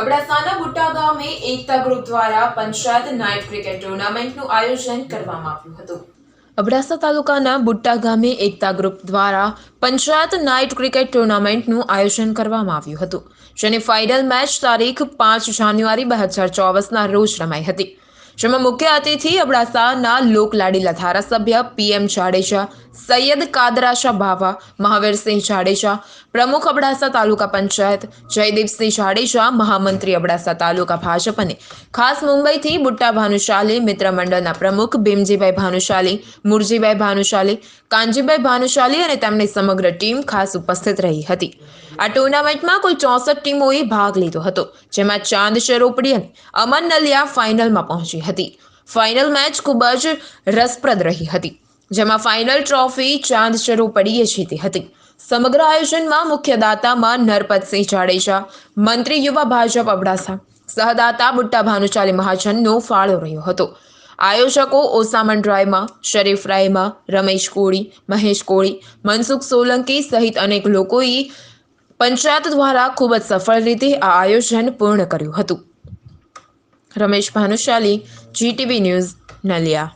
અબડાસાના બુટ્ટા ગામે એકતા ગ્રુપ દ્વારા પંચાયત નાઇટ ક્રિકેટ ટુર્નામેન્ટનું આયોજન કરવામાં આવ્યું હતું. અબડાસા તાલુકાના બુટ્ટા ગામે એકતા ગ્રુપ દ્વારા પંચાયત નાઇટ ક્રિકેટ ટુર્નામેન્ટનું આયોજન કરવામાં આવ્યું હતું, જેની ફાઇનલ મેચ તારીખ પાંચ જાન્યુઆરી બે હજાર ચોવીસના રોજ રમાઈ હતી. જેમાં મુખ્ય અતિથિ અબડાસાના લોકલાડીલા ધારાસભ્ય પીએમ જાડેજા, સૈયદ કાદરાશા ભાવા, મહાવીરસિંહ જાડેજા, પ્રમુખ અબડાસા તાલુકા પંચાયત, જયદીપસિંહ જાડેજા, મહામંત્રી અબડાસા તાલુકા ભાજપ અને ખાસ મુંબઈથી બુટ્ટા ભાનુશાલી, મિત્ર મંડળના પ્રમુખ ભીમજીભાઈ ભાનુશાલી, મુરજીભાઈ ભાનુશાલી, કાનજીભાઈ ભાનુશાલી અને તેમની સમગ્ર ટીમ ખાસ ઉપસ્થિત રહી હતી. આ ટુર્નામેન્ટમાં કુલ ચોસઠ ટીમોએ ભાગ લીધો હતો, જેમાં ચાંદ ચરોપડી અને અમન નલિયા ફાઇનલમાં પહોંચી હતી. ફાઇનલ મેચ ખૂબ જ રસપ્રદ રહી હતી, જેમાં ફાઇનલ ટ્રોફી ચાંદ ચરોપડીએ જીતી હતી. સમગ્ર આયોજનમાં મુખ્ય દાતામાં નરપતસિંહ જાડેજા, મંત્રી યુવા ભાજપ અબડાસા, સહદાતા બુટ્ટા ભાનુશાલી મહાજનનો ફાળો રહ્યો હતો. આયોજકો ઓસામન રાયમાં, શરીફ રાયમાં, રમેશ કોળી, મહેશ કોળી, મનસુખ સોલંકી સહિત અનેક લોકોએ પંચાયત દ્વારા ખૂબ જ સફળ રીતે આ આયોજન પૂર્ણ કર્યું હતું. Ramesh Bhanushali GTV news Naliya.